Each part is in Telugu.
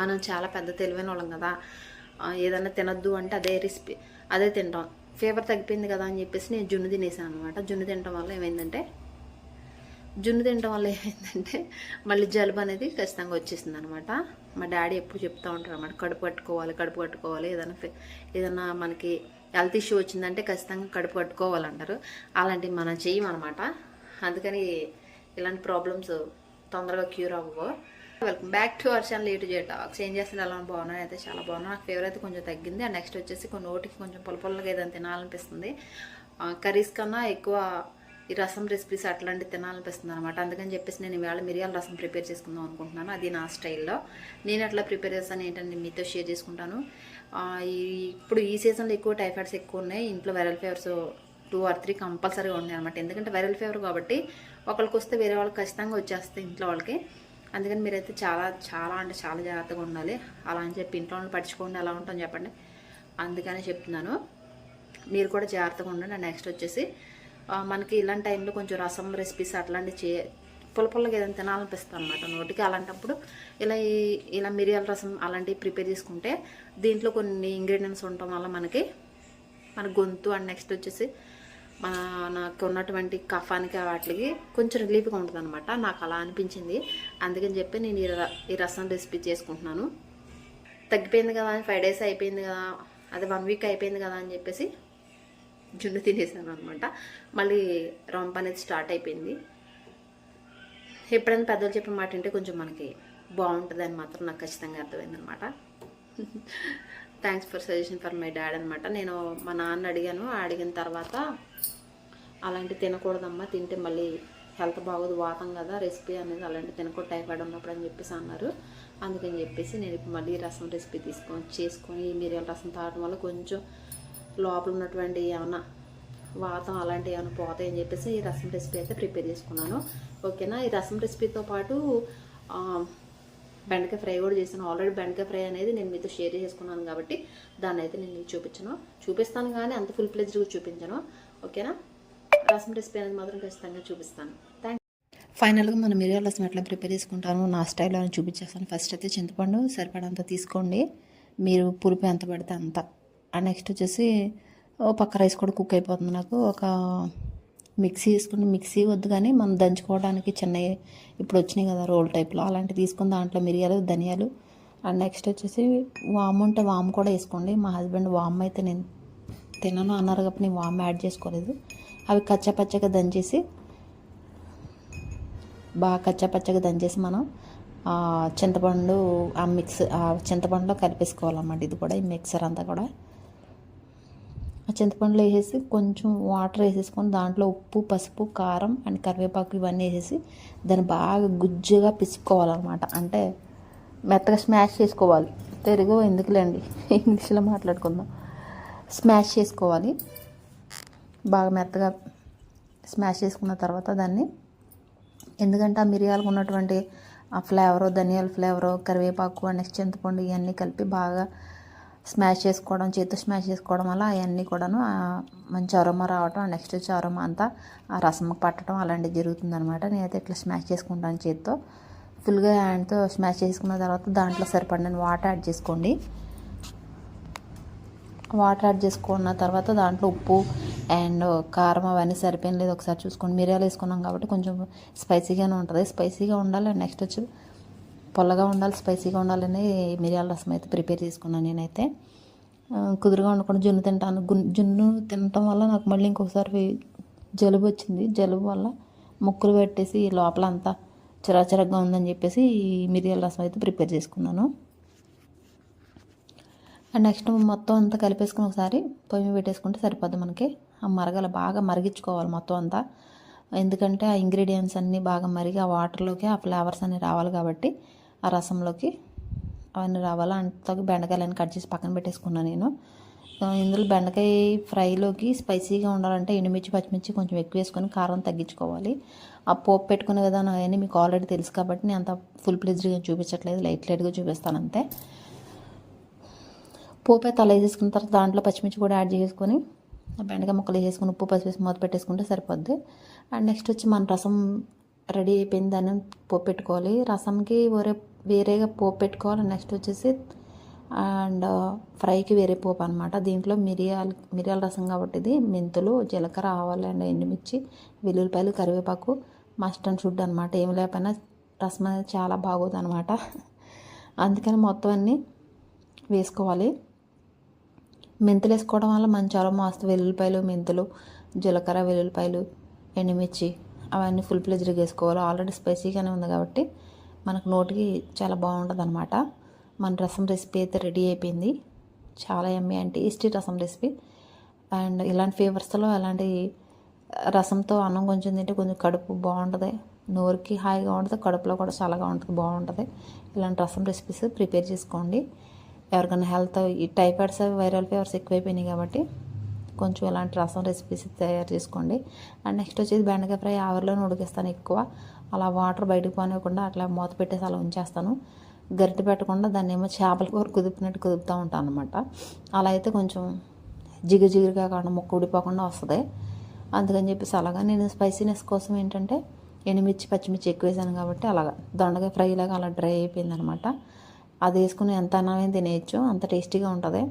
మనం చాలా పెద్ద తెలివైన వాళ్ళం కదా. ఏదైనా తినొద్దు అంటే అదే రెసిపీ అదే తింటాం. ఫీవర్ తగ్గిపోయింది కదా అని చెప్పేసి నేను జున్ను తినేసాను అనమాట జున్ను తినటం వల్ల ఏమైందంటే జున్ను తినటం వల్ల ఏమైందంటే మళ్ళీ జలుబు అనేది ఖచ్చితంగా వచ్చేసింది అనమాట మా డాడీ ఎప్పుడు చెప్తూ ఉంటారు అనమాట కడుపు కట్టుకోవాలి కడుపు కట్టుకోవాలి ఏదైనా ఏదైనా మనకి హెల్త్ ఇష్యూ వచ్చిందంటే ఖచ్చితంగా కడుపు కట్టుకోవాలంటారు అలాంటివి మనం చేయమన్నమాట. అందుకని ఇలాంటి ప్రాబ్లమ్స్ తొందరగా క్యూర్ అవ్వవు welcome back to our channel YouTube జేట ఏం చేస్తున్నారు? ఎలా బాగున్నాను అయితే చాలా బాగున్నాను. నాకు ఫేవర్ అయితే కొంచెం తగ్గింది. అండ్ నెక్స్ట్ వచ్చేసి కొన్ని నోటికి కొంచెం పొలపొలగా ఏదైనా తినాలనిపిస్తుంది. కర్రీస్ కన్నా ఎక్కువ ఈ రసం రెసిపీస్ అట్లాంటివి తినాలనిపిస్తుంది అనమాట అందుకని చెప్పేసి నేను ఇవాళ మిరియాల రసం ప్రిపేర్ చేసుకుందాం అనుకుంటున్నాను. అది నా స్టైల్లో. నేను ఎట్లా ప్రిపేర్ చేస్తాను ఏంటంటే మీతో షేర్ చేసుకుంటాను. ఈ ఇప్పుడు ఈ సీజన్లో ఎక్కువ టైఫాయిడ్స్ ఎక్కువ ఉన్నాయి. ఇంట్లో viral fevers two or three కంపల్సరీగా ఉన్నాయి అనమాట ఎందుకంటే వైరల్ ఫీవర్ కాబట్టి ఒకరికి వస్తే వేరే వాళ్ళకి ఖచ్చితంగా వచ్చేస్తాయి ఇంట్లో వాళ్ళకి. అందుకని మీరైతే చాలా చాలా అంటే చాలా జాగ్రత్తగా ఉండాలి. అలా అని చెప్పి ఇంట్లో వాళ్ళని పట్టించుకోండి ఎలా ఉంటాం చెప్పండి. అందుకని చెప్తున్నాను. మీరు కూడా జాగ్రత్తగా ఉండండి. నెక్స్ట్ వచ్చేసి మనకి ఇలాంటి టైంలో కొంచెం రసం రెసిపీస్ అట్లాంటివి చే పులపుల్లగా ఏదైనా తినాలనిపిస్తుంది అనమాట నోటికి అలాంటప్పుడు ఇలా ఈ- ఇలా మిరియాల రసం అలాంటివి ప్రిపేర్ చేసుకుంటే దీంట్లో కొన్ని ఇంగ్రీడియంట్స్ ఉండటం వల్ల మనకి మన గొంతు. అండ్ నెక్స్ట్ వచ్చేసి నాకు ఉన్నటువంటి కఫానికి వాటికి కొంచెం రిలీఫ్గా ఉంటుంది అనమాట నాకు అలా అనిపించింది. అందుకని చెప్పి నేను ఈ ర- ఈ రసం రెసిపీ చేసుకుంటున్నాను. తగ్గిపోయింది కదా ఫైవ్ డేస్ అయిపోయింది కదా అది వన్ వీక్ అయిపోయింది కదా అని చెప్పేసి జున్ను తినేసాను అనమాట మళ్ళీ రొంప అనేది స్టార్ట్ అయిపోయింది. ఎప్పుడైనా పెద్దలు చెప్పిన మాట అంటే కొంచెం మనకి బాగుంటుంది అని మాత్రం నాకు ఖచ్చితంగా అర్థమైంది అనమాట thanks for suggestion for my dad అనమాట నేను మా నాన్న అడిగాను. అడిగిన తర్వాత అలాంటి తినకూడదమ్మా తింటే మళ్ళీ హెల్త్ బాగోదు వాతం కదా రెసిపీ అనేది అలాంటి తినకూడదు టైఫాయిడ్ ఉన్నప్పుడు అని చెప్పేసి అన్నారు. అందుకని చెప్పేసి నేను ఇప్పుడు మళ్ళీ రసం రెసిపీ తీసుకొని చేసుకొని మిరియాల రసం తాగడం వల్ల కొంచెం లోపల ఉన్నటువంటి ఏమైనా వాతం అలాంటివి ఏమైనా పోతాయని చెప్పేసి ఈ రసం రెసిపీ అయితే ప్రిపేర్ చేసుకున్నాను. ఓకేనా? ఈ రసం రెసిపీతో పాటు బెండకాయ ఫ్రై కూడా చేశాను. ఆల్రెడీ బెండకాయ ఫ్రై అనేది నేను మీతో షేర్ చేసుకున్నాను కాబట్టి దాన్ని అయితే నేను మీకు చూపించను. చూపిస్తాను కానీ అంత ఫుల్ ప్లేజ్గా చూపించను. ఓకేనా రసం రెసిపీ అనేది మాత్రం ఖచ్చితంగా చూపిస్తాను. థ్యాంక్ ఫైనల్గా మనం మిరియాల రసం ఎట్లా ప్రిపేర్ చేసుకుంటాను నా స్టైల్లో చూపించేస్తాను. ఫస్ట్ అయితే చింతపండు సరిపడంత తీసుకోండి. మీరు పులుపు ఎంత పడితే అంత. నెక్స్ట్ వచ్చేసి ఓ పక్క రైస్ కూడా కుక్ అయిపోతుంది నాకు. ఒక మిక్సీ తీసుకుని మిక్సీ వద్దు కానీ మనం దంచుకోవడానికి చిన్న ఇప్పుడు వచ్చినాయి కదా రోల్ టైప్లో. అలాంటివి తీసుకుని దాంట్లో మిరియాలు ధనియాలు అండ్ నెక్స్ట్ వచ్చేసి వామ్ ఉంటే వామ్ కూడా వేసుకోండి. మా హస్బెండ్ వామ్ అయితే నేను తినను అన్నారు కాబట్టి నేను వామ్ యాడ్ చేసుకోలేదు. అవి కచ్చా పచ్చగా దంచేసి బాగా కచ్చపచ్చగా దంచేసి మనం చింతపండు ఆ మిక్స్ ఆ చింతపండులో కలిపేసుకోవాలన్నమాట. ఇది కూడా ఈ మిక్సర్ అంతా కూడా. ఆ చింతపండులో వేసేసి కొంచెం వాటర్ వేసేసుకొని దాంట్లో ఉప్పు పసుపు కారం అండ్ కరివేపాకు ఇవన్నీ వేసేసి దాన్ని బాగా గుజ్జుగా పిసుకోవాలన్నమాట అంటే మెత్తగా స్మాష్ చేసుకోవాలి. తెలుగు ఎందుకులేండి? ఇంగ్లీష్లో మాట్లాడుకుందాం. స్మాష్ చేసుకోవాలి. బాగా మెత్తగా స్మాష్ చేసుకున్న తర్వాత దాన్ని ఎందుకంటే ఆ మిరియాలకు ఉన్నటువంటి ఆ ఫ్లేవరు ధనియాల ఫ్లేవరు కరివేపాకు నెక్స్ట్ చింతపండు ఇవన్నీ కలిపి బాగా స్మాష్ చేసుకోవడం చేతితో స్మాష్ చేసుకోవడం వల్ల అవన్నీ కూడాను మంచి అరోమా రావటం నెక్స్ట్ వచ్చి అరోమా అంతా ఆ రసం పట్టడం అలాంటివి జరుగుతుంది అనమాట నేనైతే ఇట్లా స్మాష్ చేసుకుంటాను చేతితో. ఫుల్గా హ్యాండ్తో స్మాష్ చేసుకున్న తర్వాత దాంట్లో సరిపడిన వాటర్ యాడ్ చేసుకోండి. వాటర్ యాడ్ చేసుకున్న తర్వాత దాంట్లో ఉప్పు అండ్ కారం అవన్నీ సరిపోయిన లేదు. ఒకసారి చూసుకోండి. మిరియాలు వేసుకున్నాం కాబట్టి కొంచెం స్పైసీగానే ఉంటుంది. స్పైసీగా ఉండాలి. నెక్స్ట్ వచ్చి పొల్లగా ఉండాలి స్పైసీగా ఉండాలని మిరియాల రసం అయితే ప్రిపేర్ చేసుకున్నాను నేనైతే. కుదురుగా ఉండకుండా జున్ను తింటాను. గున్- జున్ను తినటం వల్ల నాకు మళ్ళీ ఇంకొకసారి జలుబు వచ్చింది. జలుబు వల్ల ముక్కులు పెట్టేసి లోపల అంతా చిరాచిరగ్గా ఉందని చెప్పేసి మిరియాల రసం అయితే ప్రిపేర్ చేసుకున్నాను. అండ్ నెక్స్ట్ మొత్తం అంతా కలిపేసుకుని ఒకసారి పొయ్యి మీద పెట్టేసుకుంటే సరిపోద్ది మనకి. ఆ మరగల బాగా మరిగించుకోవాలి మొత్తం అంతా. ఎందుకంటే ఆ ఇంగ్రీడియంట్స్ అన్నీ బాగా మరిగి ఆ వాటర్లోకి ఆ ఫ్లేవర్స్ అన్నీ రావాలి కాబట్టి ఆ రసంలోకి అవన్నీ రావాలా? అంత బెండకాయలన్నీ కట్ చేసి పక్కన పెట్టేసుకున్నాను నేను. ఇందులో బెండకాయ ఫ్రైలోకి స్పైసీగా ఉండాలంటే ఎండుమిర్చి పచ్చిమిర్చి కొంచెం ఎక్కువ వేసుకొని కారం తగ్గించుకోవాలి. ఆ పోపు పెట్టుకునే విధానం అవన్నీ మీకు ఆల్రెడీ తెలుసు కాబట్టి నేను అంత ఫుల్ ప్లేజ్గా చూపించట్లేదు. లైట్ లైట్గా చూపిస్తాను అంతే. పోపే తల వేసేసుకున్న తర్వాత దాంట్లో పచ్చిమిర్చి కూడా యాడ్ చేసుకొని ఆ బెండకాయ ముక్కలు వేసేసుకుని ఉప్పు పసిపేసి మూత పెట్టేసుకుంటే సరిపోద్ది. అండ్ నెక్స్ట్ వచ్చి మన రసం రెడీ అయిపోయింది దాన్ని పోపు పెట్టుకోవాలి. రసంకి ఒరే వేరేగా పోపు పెట్టుకోవాలి. నెక్స్ట్ వచ్చేసి అండ్ ఫ్రైకి వేరే పోపు అనమాట దీంట్లో మిరియాల మిరియాల రసం కాబట్టి ఇది మెంతులు జీలకర్ర ఆవాలు అండ్ ఎండుమిర్చి వెల్లుల్లిపాయలు కరివేపాకు మస్ట్ అండ్ షుడ్ అనమాట ఏం లేకపోయినా రసం అనేది చాలా బాగోదు అనమాట అందుకని మొత్తం అన్నీ వేసుకోవాలి. మెంతులు వేసుకోవడం వల్ల మంచి అరోమా మస్తు వెల్లుల్లిపాయలు మెంతులు జీలకర్ర వెల్లుల్లిపాయలు ఎండుమిర్చి అవన్నీ ఫుల్ ప్లేజ్డ్గా వేసుకోవాలి. ఆల్రెడీ స్పైసీగానే ఉంది కాబట్టి మనకు నోటికి చాలా బాగుంటుంది అనమాట మన రసం రెసిపీ అయితే రెడీ అయిపోయింది. చాలా ఎమ్మి అంటే టేస్టీ రసం రెసిపీ. అండ్ ఇలాంటి ఫేవర్స్లో అలాంటి రసంతో అన్నం కొంచెం తింటే కొంచెం కడుపు బాగుంటుంది. నోరుకి హాయిగా ఉంటుంది కడుపులో కూడా చల్లగా ఉంటుంది బాగుంటుంది. ఇలాంటి రసం రెసిపీస్ ప్రిపేర్ చేసుకోండి. ఎవరికైనా హెల్త్ ఈ టైఫాయిడ్స్ వైరల్ ఫీవర్స్ ఎక్కువైపోయినాయి కాబట్టి కొంచెం ఇలాంటి రసం రెసిపీస్ తయారు చేసుకోండి. అండ్ నెక్స్ట్ వచ్చేది బెండకాయ ఫ్రై. ఆవిరిలోనే ఉడికిస్తాను ఎక్కువ. అలా వాటర్ బయటకు పోనివ్వకుండా అట్లా మూత పెట్టేసి అలా ఉంచేస్తాను. గరిటె పెట్టకుండా దాన్ని ఏమో చేపల కూర కుదిపినట్టు కుదుపుతూ ఉంటాను అనమాట అలా అయితే కొంచెం జిగు జిగురుగా కాకుండా ముక్క ఉడిపోకుండా వస్తుంది. అందుకని చెప్పేసి అలాగా. నేను స్పైసీనెస్ కోసం ఏంటంటే ఎండుమిర్చి పచ్చిమిర్చి ఎక్కువ వేసాను కాబట్టి అలాగా. దొండకాయ ఫ్రై లాగా అలా డ్రై అయిపోయింది అనమాట అది వేసుకుని ఎంత అన్నమే తినేయచ్చు. అంత టేస్టీగా ఉంటుంది.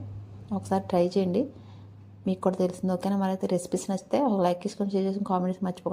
ఒకసారి ట్రై చేయండి. మీకు కూడా తెలిసింది. ఓకేనా? మరైతే రెసిపీస్ నచ్చితే ఒక లైక్ చేసుకొని షేర్ చేసుకుని కామెంట్స్ మర్చిపోకుండా